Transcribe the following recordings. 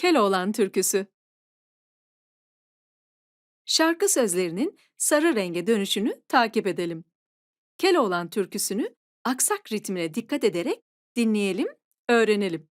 Keloğlan Türküsü Şarkı sözlerinin sarı renge dönüşünü takip edelim. Keloğlan türküsünü aksak ritmine dikkat ederek dinleyelim, öğrenelim.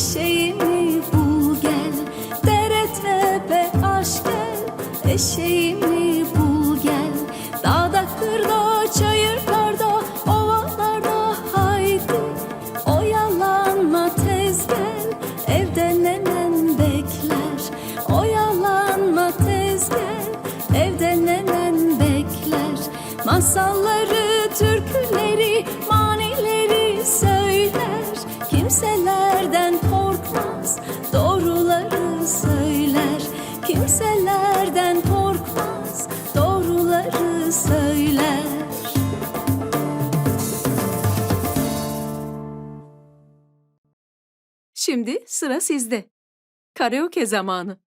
Eşeğimi bul gel. Dere tepe aşk gel, eşeğimi Kimselerden korkmaz, doğruları söyler Şimdi sıra sizde. Karaoke zamanı.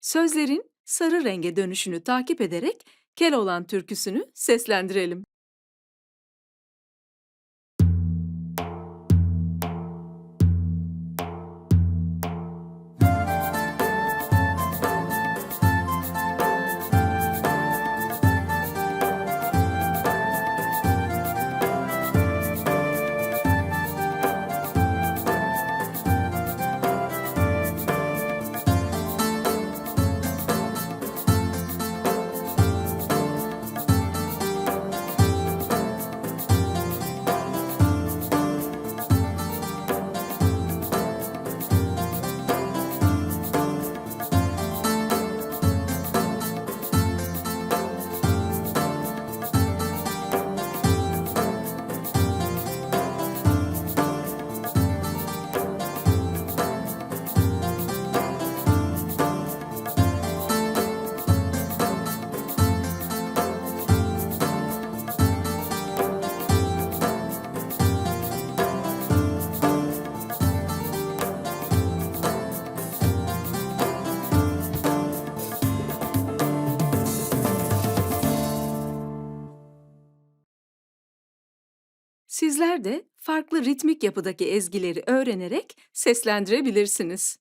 Sözlerin sarı renge dönüşünü takip ederek Keloğlan türküsünü seslendirelim. Sizler de farklı ritmik yapıdaki ezgileri öğrenerek seslendirebilirsiniz.